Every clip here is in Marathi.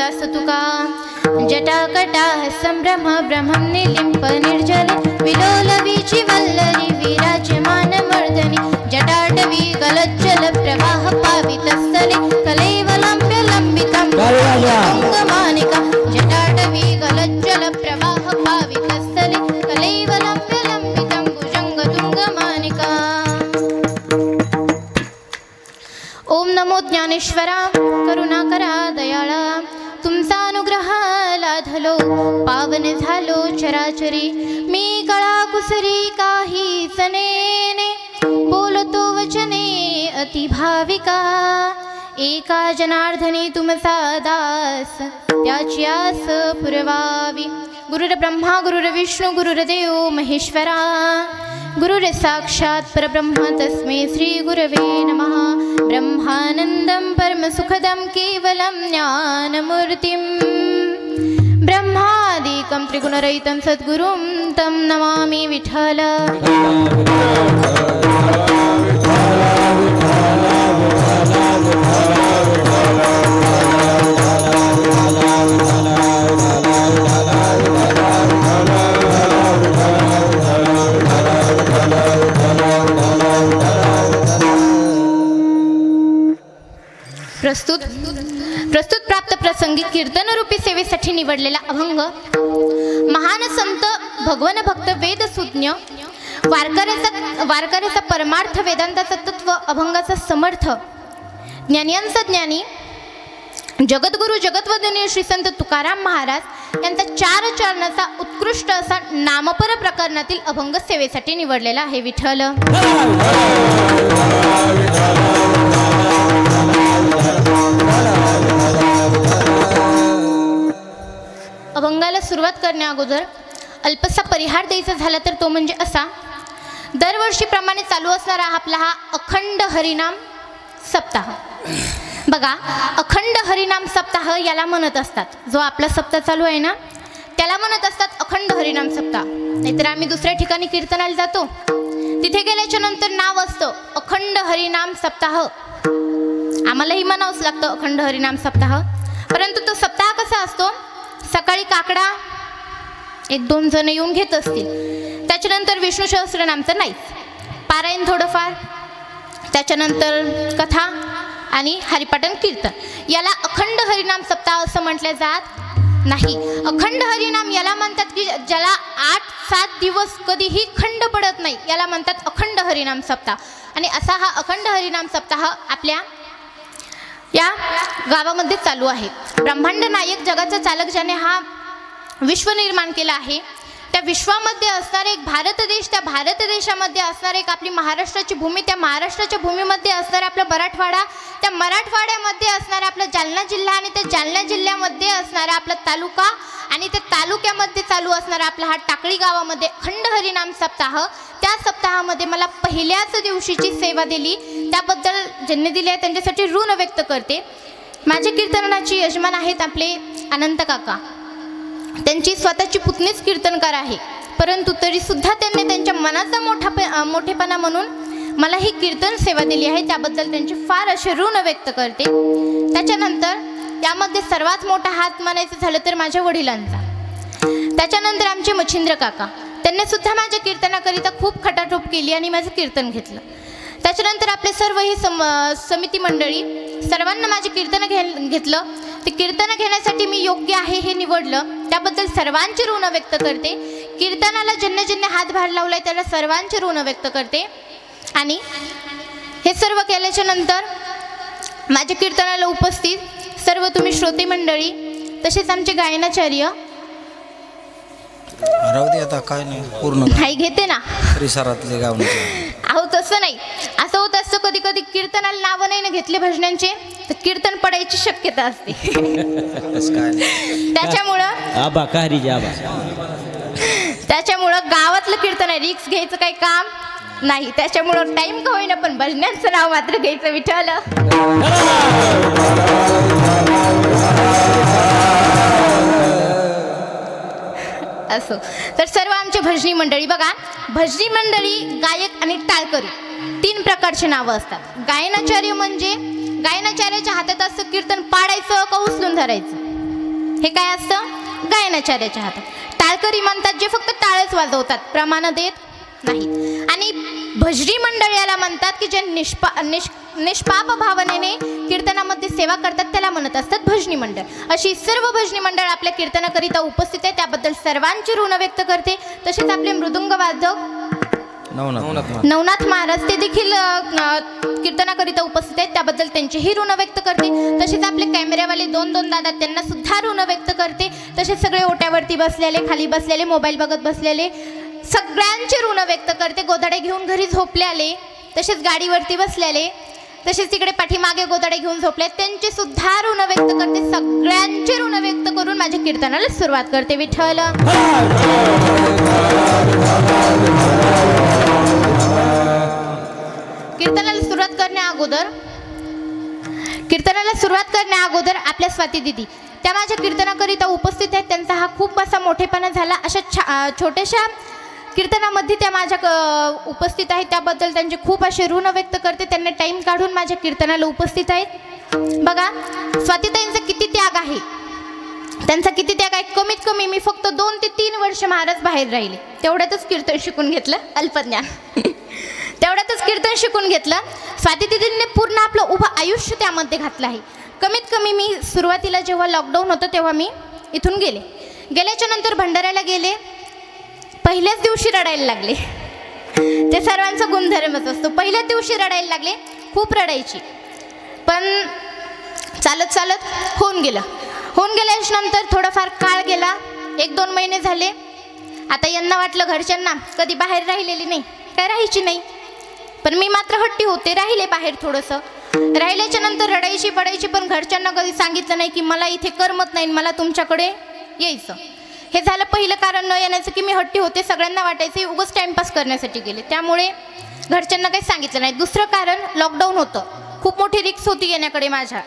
दास तुका. जटाकटाः संभ्रम ब्रह्मं निलिम्प निर्जल. विलोलवीचि वल्लरी विराजमानमर्दनि जटाटवी गलज्जल प्रवाह पावितस्थले कलैवलम्ब्य लम्बितं तुङ्गमानिका जटाटवी गलज्जल प्रवाह पावितस्थले कलैवलम्ब्य लम्बितं भुजङ्गतुङ्गमानिका. ओम नमो ज्ञानेश्वरा. लाधलो पावन झालो चराचरी. मी कळा कुसरी काही सनेने बोलतो वचने अति भाविका. एका जनार्दने तुमचा दास त्याची आस पुरवावी. गुरुर ब्रह्मा गुरुर विष्णू गुरुर्देव महेश्वरा. गुरुर साक्षात् परब्रह्म तस्मै श्री गुरवे नमः. ब्रह्मानन्दं परमसुखदं केवलं ज्ञानमूर्तिम्. ब्रह्मादिकं त्रिगुणरहितं सद्गुरुं तं नमामि विठ्ठल। प्रस्तुत प्रस्तुत संगीत कीर्तनरूपी सेवेसाठी निवडलेला अभंग महान संत भगवन भक्त वेद सुज्ञ वारकऱ्याचा वारकऱ्याचा परमार्थ वेदांताचा तत्व अभंगाचा समर्थ. ज्ञानियांचा ज्ञानी जगद्गुरु जगद्वदनीय श्री संत तुकाराम महाराज यांचा चार चरणाचा उत्कृष्ट असा नामपर प्रकरणातील अभंग सेवेसाठी निवडलेला आहे. विठ्ठल. अभंगाला सुरुवात करण्याअगोदर अल्पसा परिहार द्यायचा झाला तर तो म्हणजे असा दरवर्षीप्रमाणे चालू असणारा आपला हा अखंड हरिनाम सप्ताह. बघा अखंड हरिनाम सप्ताह याला म्हणत असतात. जो आपला सप्ताह चालू आहे ना त्याला म्हणत असतात अखंड हरिनाम सप्ताह. नाहीतर आम्ही दुसऱ्या ठिकाणी कीर्तनाला जातो. तिथे गेल्याच्यानंतर नाव असतं अखंड हरिनाम सप्ताह. आम्हालाही म्हणावंच लागतं अखंड हरिनाम सप्ताह. परंतु तो सप्ताह कसा असतो? सकाळी काकडा एक दोन जण येऊन घेत असतील. त्याच्यानंतर विष्णू सहस्रनामचं नाहीच पारायण थोडंफार त्याच्यानंतर कथा आणि हरिपाटन कीर्तन. याला अखंड हरिनाम सप्ताह असं म्हटलं जात नाही. अखंड हरिनाम याला म्हणतात की ज्याला आठ सात दिवस कधीही खंड पडत नाही. याला म्हणतात अखंड हरिनाम सप्ताह. आणि असा हा अखंड हरिनाम सप्ताह आपल्या या गावामध्ये चालू आहे. ब्रह्मांड नायक जगाचा चालक ज्याने हा विश्व निर्माण केला आहे. त्या विश्वामध्ये असणारे एक भारत देश त्या भारत देशामध्ये असणारे एक आपली महाराष्ट्राची भूमी त्या महाराष्ट्राच्या भूमीमध्ये असणारा आपला मराठवाडा त्या मराठवाड्यामध्ये असणारा आपला जालना जिल्हा आणि त्या जालना जिल्ह्यामध्ये असणारा आपला तालुका आणि त्या तालुक्यामध्ये चालू असणारा आपला हा टाकळी गावामध्ये खंड हरिनाम सप्ताह. त्या सप्ताहामध्ये मला पहिल्याच दिवशीची सेवा दिली. त्याबद्दल ज्यांनी दिले आहे त्यांच्यासाठी ऋण व्यक्त करते. माझ्या कीर्तनाची यजमान आहेत आपले अनंत काका. त्यांची स्वतःची पुतणीच कीर्तनकार आहे. परंतु तरीसुद्धा त्यांनी त्यांच्या मनाचा मोठा मोठेपणा म्हणून मला ही कीर्तन सेवा दिली आहे. त्याबद्दल त्यांचे फार असे ऋण व्यक्त करते. त्याच्यानंतर यामध्ये सर्वात मोठा हात म्हणायचं झालं तर माझ्या वडिलांचा. त्याच्यानंतर आमचे मच्छिंद्र काका. त्यांनी सुद्धा माझ्या कीर्तनाकरिता खूप खटाटोप केली आणि माझं कीर्तन घेतलं. त्याच्यानंतर आपले सर्व ही सम समिती मंडळी सर्वांना माझे कीर्तन घे घेतलं. ते कीर्तन घेण्यासाठी मी योग्य आहे हे निवडलं. त्याबद्दल सर्वांचे ऋण व्यक्त करते. कीर्तनाला ज्यांनी ज्यांनी हातभार लावलाय त्याला सर्वांचे ऋण व्यक्त करते. आणि हे सर्व केल्याच्यानंतर माझ्या कीर्तनाला उपस्थित सर्व तुम्ही श्रोते मंडळी तसेच आमचे गायनाचार्य राहू दे आता काय नाही पूर्ण नाही घेते ना. परिसरातले गावण्याचे अहो तसं नाही. असं होत असतं कधी कधी कीर्तनाला नावं नाही ना घेतले भजनांचे तर कीर्तन पडायची शक्यता असते. त्याच्यामुळं आबा काहरीजी आबा? त्याच्यामुळं गावातलं कीर्तन आहे रिक्स घ्यायचं काही काम नाही. त्याच्यामुळं टाइम का होईना पण भजनांचं नाव मात्र घ्यायचं विठ्ठल. असो. तर सर्व आमचे भजनी मंडळी बघा भजनी मंडळी गायक आणि टाळकरी तीन प्रकारचे नावं असतात. गायनाचार्य म्हणजे गायनाचार्याच्या हातात असं कीर्तन पाडायचं का उचलून धरायचं? हे काय असतं? गायनाचार्याच्या हातात. टाळकरी म्हणतात जे फक्त टाळच वाजवतात प्रमाण देत नाही आणि भजरी मंडळ याला म्हणतात की जे निष्पा निष् निष्पाप भावनेने कीर्तनामध्ये सेवा करतात त्याला म्हणत असतात भजनी मंडळ. अशी सर्व भजनी मंडळ आपल्या कीर्तनाकरिता उपस्थित आहे. त्याबद्दल सर्वांची ऋण व्यक्त करते. तसेच आपले मृदुंग वादक नवनाथ महाराज. ते देखील कीर्तनाकरिता उपस्थित आहेत. त्याबद्दल त्यांचेही ऋण व्यक्त करते. तसेच आपले कॅमेऱ्यावाले दोन दोन दादा त्यांना सुद्धा ऋण व्यक्त करते. तसेच सगळे ओट्यावरती बसलेले खाली बसलेले मोबाईल बघत बसलेले. सगळ्यांचे ऋण व्यक्त करते. गोदाडे घेऊन घरी झोपले आले तसेच गाडीवरती बसलेले तसेच तिकडे पाठीमागे गोदाडे घेऊन झोपले त्यांचे सुद्धा ऋण व्यक्त करते. सगळ्यांचे ऋण व्यक्त करून माझ्या कीर्तनाला सुरुवात करते. विठ्ठल. कीर्तनाला सुरुवात करण्या अगोदर कीर्तनाला सुरुवात करण्या अगोदर आपल्या स्वाती दिदी. त्या माझ्या कीर्तनाकरिता उपस्थित आहेत. त्यांचा हा खूप असा मोठेपणा झाला. अशा छा छोट्याशा कीर्तनामध्ये त्या माझ्या क- उपस्थित आहेत. त्याबद्दल त्यांचे खूप असे ऋण व्यक्त करते. त्यांना टाईम काढून माझ्या कीर्तनाला उपस्थित आहेत. बघा स्वातीताईंचा किती त्याग आहे. त्यांचा किती त्याग आहे. कमीत कमी मी फक्त दोन ते तीन वर्ष महाराज बाहेर राहिले. तेवढ्यातच कीर्तन शिकून घेतलं अल्पज्ञान. तेवढ्यातच कीर्तन शिकून घेतलं. स्वातीदिदींनी पूर्ण आपलं उभं आयुष्य त्यामध्ये घातलं आहे. कमीत कमी मी सुरुवातीला जेव्हा लॉकडाऊन होतं तेव्हा मी इथून गेले. गेल्याच्यानंतर भंडाऱ्याला गेले. पहिल्याच दिवशी रडायला लागले. ते सर्वांचा गुणधर्मच असतो. पहिल्याच दिवशी रडायला लागले खूप रडायची. पण चालत चालत होऊन गेलं. होऊन गेल्याच्यानंतर थोडाफार काळ गेला. एक दोन महिने झाले. आता यांना वाटलं घरच्यांना कधी बाहेर राहिलेली नाही. काय राहायची नाही. पण मी मात्र हट्टी होते राहिले बाहेर थोडंसं. राहिल्याच्या नंतर रडायची पडायची पण घरच्यांना कधी सांगितलं नाही की मला इथे करमत नाही मला तुमच्याकडे यायचं. हे झालं पहिलं कारण न येण्याचं की मी हट्टी होते सगळ्यांना वाटायचं उगच टाईमपास करण्यासाठी गेले. त्यामुळे घरच्यांना काही सांगितलं नाही. दुसरं कारण लॉकडाऊन होतं. खूप मोठी रिक्स होती येण्याकडे माझ्या.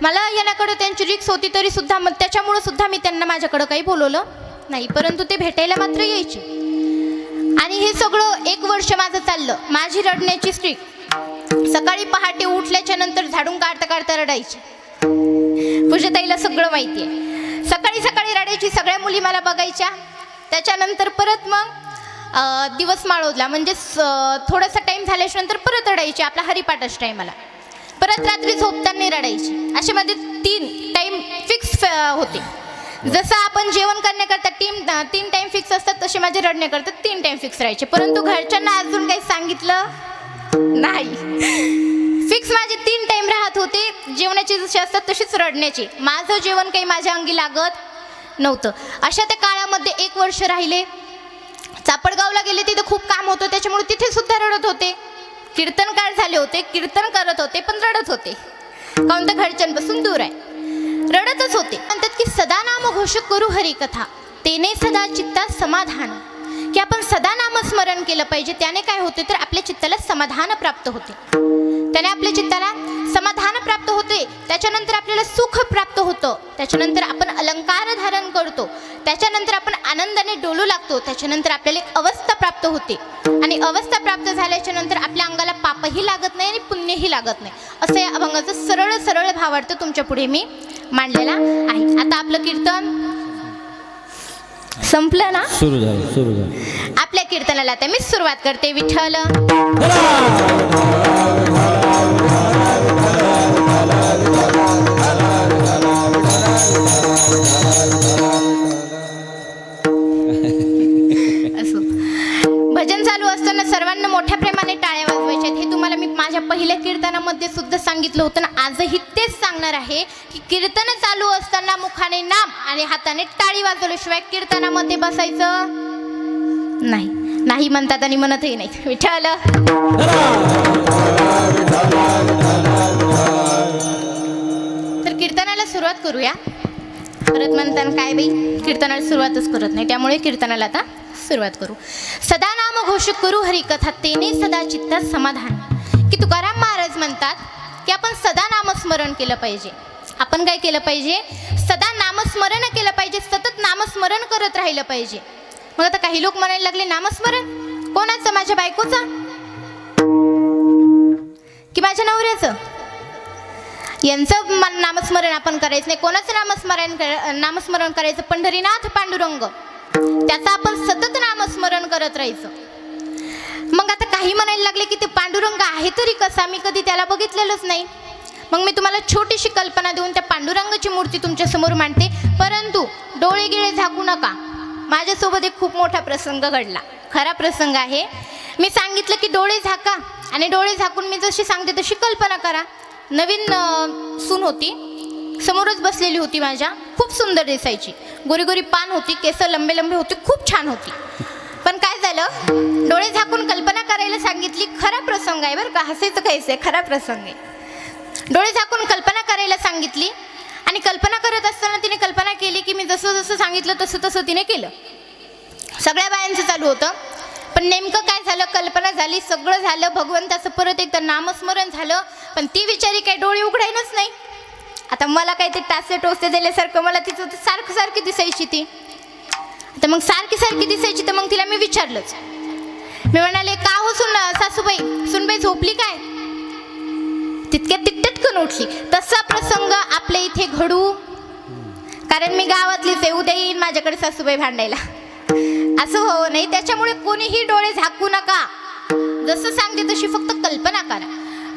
मला येण्याकडे त्यांची रिक्स होती तरी सुद्धा मग त्याच्यामुळं सुद्धा मी त्यांना माझ्याकडं काही बोलवलं नाही. परंतु ते भेटायला मात्र यायचे. आणि हे सगळं एक वर्ष माझं चाललं. माझी रडण्याची स्ट्रीक सकाळी पहाटे उठल्याच्या नंतर झाडून काढता काढता रडायची. पूजाताईला सगळं माहिती आहे सकाळी सकाळी रडायची सगळ्या मुली मला बघायच्या. त्याच्यानंतर परत मग दिवस माळवला म्हणजे थोडासा टाईम झाल्याच्यानंतर परत रडायची. आपला हरिपाठच टाईमाला परत रात्री झोपताना रडायची. असे माझे तीन टाईम फिक्स होते. जसं आपण जेवण करण्याकरता तीन तीन टाईम फिक्स असतात तसे माझे रडण्याकरता तीन टाईम फिक्स राहायचे. परंतु घरच्यांना अजून काही सांगितलं नाही. फिक्स माझे तीन टाईम राहत होते. जेवणाची जशी असतात तशीच रडण्याची. माझं जेवण काही माझ्या अंगी लागत नव्हतं. अशा त्या काळामध्ये एक वर्ष राहिले. चापडगावला गेले तिथे खूप काम होतं. त्याच्यामुळे तिथे सुद्धा रडत होते. कीर्तनकार झाले होते. कीर्तन करत होते पण रडत होते. काऊन तर घरच्यांपासून दूर आहे. रडतच होते. म्हणतात की सदा नाम घोष करू हरिकथा. तेने सदा चित्ता समाधान. की आपण सदा नामस्मरण केलं पाहिजे. त्याने काय होते तर आपल्या चित्ताला समाधान प्राप्त होते. त्याने आपल्या चित्ताला समाधान प्राप्त होते त्याच्यानंतर आपल्याला सुख प्राप्त होतं. त्याच्यानंतर आपण अलंकार धारण करतो. त्याच्यानंतर आपण आनंदाने डोलू लागतो. त्याच्यानंतर आपल्याला एक अवस्था प्राप्त होते. आणि अवस्था प्राप्त झाल्याच्यानंतर आपल्या अंगाला पापही लागत नाही आणि पुण्यही लागत नाही. असं या अभंगाचं सरळ सरळ भावार्थ तुमच्यापुढे मी मांडलेला आहे. आता आपलं कीर्तन संपलं ना? सुरू झालं सुरू झालं. आपल्या कीर्तनाला आता मी सुरुवात करते. विठ्ठल. माझ्या पहिल्या कीर्तनामध्ये सुद्धा सांगितलं होतं ना आजही तेच सांगणार आहे की कीर्तन चालू असताना मुखाने नाम आणि हाताने टाळी वाजवल्याशिवाय कीर्तनामध्ये बसायचं नाही. नाही म्हणतात आणि म्हणतही नाही. विठ्ठल! तर कीर्तनाला सुरुवात करूया. परत म्हणताना काय बाई? कीर्तनाला सुरुवातच करत नाही त्यामुळे कीर्तनाला आता सुरुवात करू. सदा नाम घोष करू हरिकथा तेने सदा चित्तात समाधान. की तुकाराम महाराज म्हणतात की आपण सदा नामस्मरण केलं पाहिजे. आपण काय केलं पाहिजे? सदा नामस्मरण केलं पाहिजे सतत नामस्मरण करत राहिलं पाहिजे. मग आता काही लोक म्हणायला लागले नामस्मरण? कोणाचं? माझ्या बायकोचं? की माझ्या नवऱ्याचं? यांचं म- नामस्मरण आपण करायचं नाही. कोणाचं नामस्मरण कर नामस्मरण करायचं? पंढरीनाथ पांडुरंग. त्याचं आपण सतत नामस्मरण करत राहायचं. मग आता काही म्हणायला लागले की ते पांडुरंग आहे तरी कसा? मी कधी त्याला बघितलेलंच नाही. मग मी तुम्हाला छोटीशी कल्पना देऊन त्या पांडुरंगाची मूर्ती तुमच्यासमोर मांडते. परंतु डोळे गिळे झाकू नका. माझ्यासोबत एक खूप मोठा प्रसंग घडला. खरा प्रसंग आहे. मी सांगितलं की डोळे झाका आणि डोळे झाकून मी जशी सांगते तशी कल्पना करा. नवीन सून होती. समोरच बसलेली होती माझ्या. खूप सुंदर दिसायची. गोरी गोरी पान होती. केस लंबे लंबे होते. खूप छान होती. पण काय झालं? डोळे झाकून कल्पना करायला सांगितली खरा प्रसंग आहे बरं का. हसायचं काहीच आहे खरा प्रसंग आहे. डोळे झाकून कल्पना करायला सांगितली आणि कल्पना करत असताना तिने कल्पना केली की मी जसं जसं सांगितलं तसं तसं तिने केलं. सगळ्या बायांचं चालू होतं. पण नेमकं काय झालं? कल्पना झाली सगळं झालं. भगवंताचं परत एकदा नामस्मरण झालं. पण ती विचारी काय डोळे उघडायनच नाही. आता मला काय ते टासे टोसे दिल्यासारखं मला तिचं ते सारखं सारखी दिसायची ती. तर मग सारखी सारखी दिसायची तर मग तिला मी विचारलंच. मी म्हणाले का हो सुन सासूबाई? सुनबाई झोपली काय? तितक्या तिट्टटकन उठली. तसा प्रसंग आपल्या इथे घडू. कारण मी गावातलीच आहे उद्या येईन माझ्याकडे सासूबाई भांडायला. असं हो नाही त्याच्यामुळे कोणीही डोळे झाकू नका. जसं सांगते तशी फक्त कल्पना करा.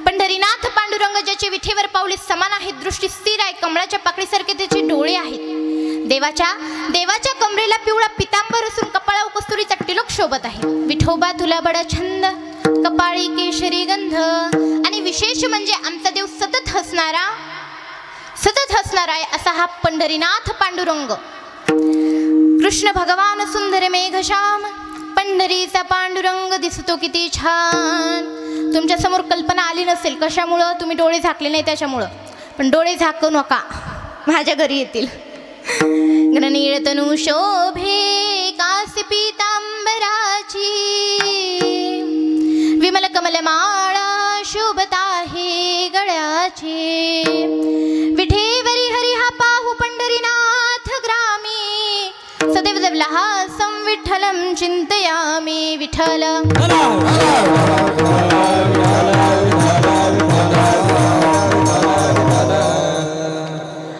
पंढरीनाथ पांडुरंग ज्याचे विठेवर पावले समान आहेत दृष्टी स्थिर आहे कमळाच्या पाकळीसारखे त्याचे डोळे आहेत. देवाच्या देवाच्या कमरेला पिवळा पितांबर असून कपाळा कस्तुरीचा टिलक शोभत आहे विठोबा तुला बडा छंद कपाळी केशरी गंध. आणि विशेष म्हणजे आमचा देव सतत हसणारा सतत हसणारा आहे असा हा पंढरीनाथ पांडुरंग. कृष्ण भगवान सुंदर मेघश्याम पंढरीचा पांडुरंग दिसतो किती छान. तुमच्यासमोर कल्पना आली नसेल कशामुळं तुम्ही डोळे झाकले नाही त्याच्यामुळं. पण डोळे झाकू नका. माझ्या घरी येतील. शोभे कास पीतांबराची विमल शोभता हे गळ्याचे। विठेवरी हरी हा पाहू पंढरीनाथ ग्रामी। सदैव जवला हा संविठ्ठलम चिंतयामी विठ्ठल।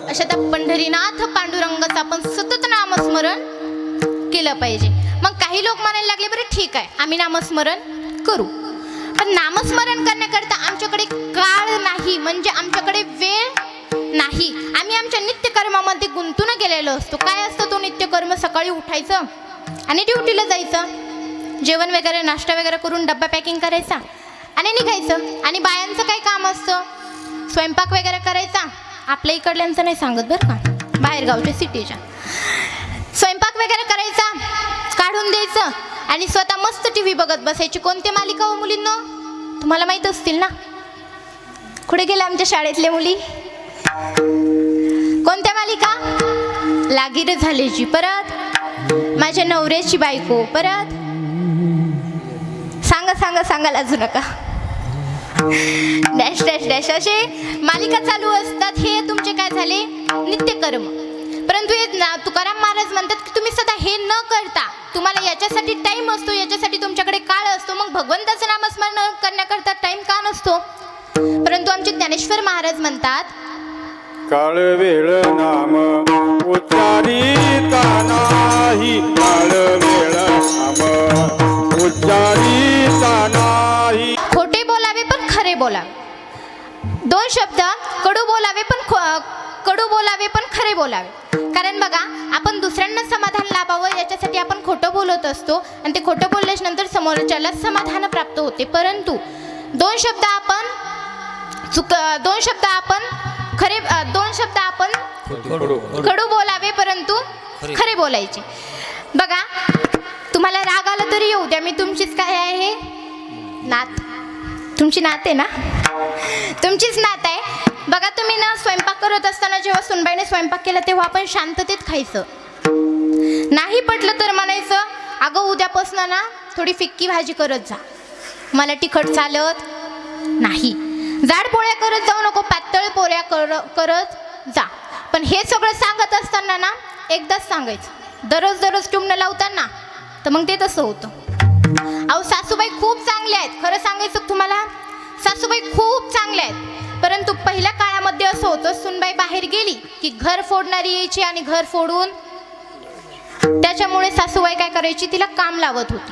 अशा त्या पंढरीनाथ केलं पाहिजे. मग काही लोक म्हणायला लागले बरं ठीक आहे आम्ही नामस्मरण करू. पण नामस्मरण करण्याकरता आमच्याकडे काळ नाही म्हणजे आमच्याकडे वेळ नाही. आम्ही आमच्या नित्यकर्मामध्ये गुंतून गेलेलो असतो. काय असतं तो नित्यकर्म? सकाळी उठायचं आणि ड्युटीला जायचं. जेवण वगैरे नाश्ता वगैरे करून डब्बा पॅकिंग करायचा आणि निघायचं. आणि बायांचं काय काम असतं? स्वयंपाक वगैरे करायचा. आपल्या इकडल्यांचं नाही सांगत बरं का? बाहेरगावच्या सिटीच्या. वगैरे करायचा काढून द्यायचं आणि स्वतः मस्त टी व्ही बघत बसायची. कोणते मालिका हो मुलींना? तुम्हाला माहीत असतील ना? कुठे गेले आमच्या शाळेतल्या मुली? कोणत्या मालिका? लागीर झाल्याची परत माझ्या नवऱ्याची बायको परत. सांगा सांगा सांगा लाजू नका. डॅश डॅश डॅश असे मालिका चालू असतात. हे तुमचे काय झाले? नित्यकर्म. परंतु हे ना तुकाराम महाराज म्हणतात की तुम्ही सदा हे न करता तुम्हाला याच्यासाठी टाइम असतो याच्यासाठी तुमच्याकडे काळ असतो. मग भगवंताचं नामस्मरण करण्याकरता टाइम का नसतो? परंतु आमचे ज्ञानेश्वर महाराज म्हणतात काळ वेळ नाम उच्चारिता नाही काळ वेळ नाम उच्चारिता नाही. खोटे बोलावे पण खरे बोलावे. दोन शब्द कडू बोलावे पण कडू बोलावे पण खरे बोलावे. कारण बघा आपण दुसऱ्यांना समाधान लाभावं याच्यासाठी आपण खोटं बोलत असतो आणि ते खोटं बोलल्याच्या नंतर समोरच्याला समाधान प्राप्त होते. परंतु दोन शब्द आपण चुक दोन शब्द आपण खरे दोन शब्द आपण कडू बोलावे परंतु खरे. खरे बोलायचे. बघा तुम्हाला राग आला तरी येऊ द्या. मी तुमचीच काय आहे? नात. तुमची नात आहे ना? तुमचीच नात आहे. बघा तुम्ही ना स्वयंपाक करत असताना जेव्हा सुनबाईने स्वयंपाक केला तेव्हा आपण शांततेत खायचं. नाही पटलं तर म्हणायचं अगं उद्यापासून ना थोडी फिक्की भाजी करत जा. मला तिखट चालत नाही. जाड पोळ्या करत जाऊ नको पातळ पोळ्या कर करत जा. पण हे सगळं सांगत असताना ना एकदाच सांगायचं. दररोज दररोज टुमणं लावताना तर मग ते तसं होतं. अहो सासूबाई खूप चांगल्या आहेत. खरं सांगायचं तुम्हाला सासूबाई खूप चांगल्या आहेत. परंतु पहिल्या काळामध्ये असं होतं सुनबाई बाहेर गेली की घर फोडणारी यायची आणि घर फोडून त्याच्यामुळे सासूबाई काय करायची तिला काम लावत होती.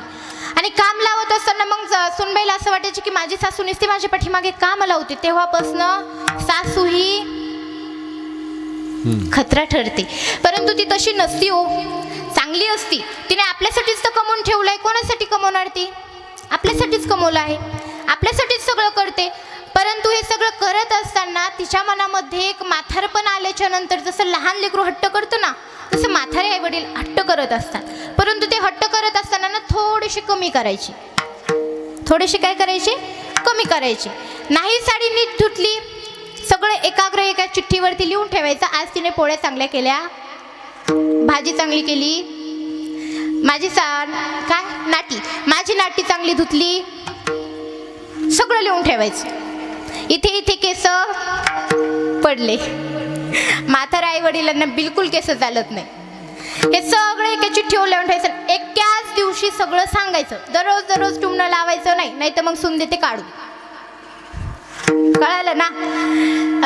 आणि काम लावत असताना मग सुनबाईला असं वाटायचं की माझी सासू नुसती माझ्या पाठीमागे काम लावते तेव्हापासनं सासू ही खतरा ठरते. परंतु ती तशी नसती हो. चांगली असती. तिने आपल्यासाठीच तर कमवून ठेवलंय कोणासाठी कमवणार ती? आपल्यासाठीच कमवलं आहे. आपल्यासाठीच सगळं करते. परंतु हे सगळं करत असताना तिच्या मनामध्ये एक म्हातारपण आल्याच्यानंतर जसं लहान लेकरू हट्ट करतो ना तसं माथारे आई वडील हट्ट करत असतात. परंतु ते हट्ट करत असताना ना थोडीशी कमी करायची. थोडीशी काय करायची? कमी करायची. नाही साडी नीट धुतली सगळं एकाग्र एका चिठ्ठीवरती लिहून ठेवायचं. आज तिने पोळ्या चांगल्या केल्या भाजी चांगली केली माझी सा काय? नाटी. माझी नाटी चांगली धुतली सगळं लिहून ठेवायचं. इथे इथे केस पडले. म्हातारा आई वडिलांना बिलकुल केस चालत नाही. हे सगळं एका चिठ्ठीवर लावून ठेवायचं. एकाच दिवशी सगळं सांगायचं. दररोज दररोज टुमणं लावायचं नाही नाही तर मग सून देते काढू कळालं ना?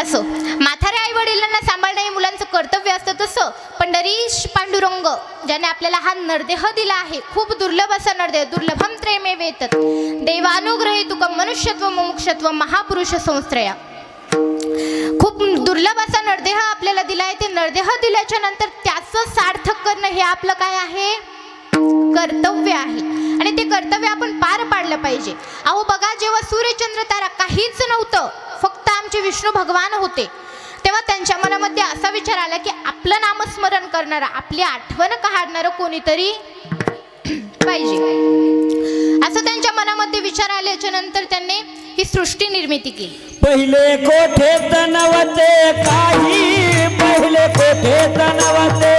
असो. माथारे आई वडिलांना सांभाळणं हे मुलांचं कर्तव्य असतं तसं. पंढरीश पांडुरंग ज्याने आपल्याला हा नरदेह दिला आहे खूप दुर्लभ असा नरदेह दुर्लभम त्रेमे वेतत. देवानुग्रही तुका मनुष्यत्व मुमुक्षत्व महापुरुष संस्त्रया. खूप दुर्लभ असा नरदेह आपल्याला दिला आहे. ते नरदेह दिल्याच्या नंतर त्याचं सार्थक करणं हे आपलं काय आहे? कर्तव्य आहे. आणि ते कर्तव्य आपण पार पाडलं पाहिजे. अहो बघा जेव्हा सूर्यचंद्र तारा काहीच नव्हतं फक्त आमचे विष्णू भगवान होते तेव्हा त्यांच्या मनामध्ये असा विचार आला की आपलं नामस्मरण करणारा आपली आठवण काढणारं कोणीतरी पाहिजे. असं त्यांच्या मनामध्ये विचार आल्याच्यानंतर त्यांनी ही सृष्टी निर्मिती केली. पहिले कोठे तनवते काही पहिले कोठे तनवते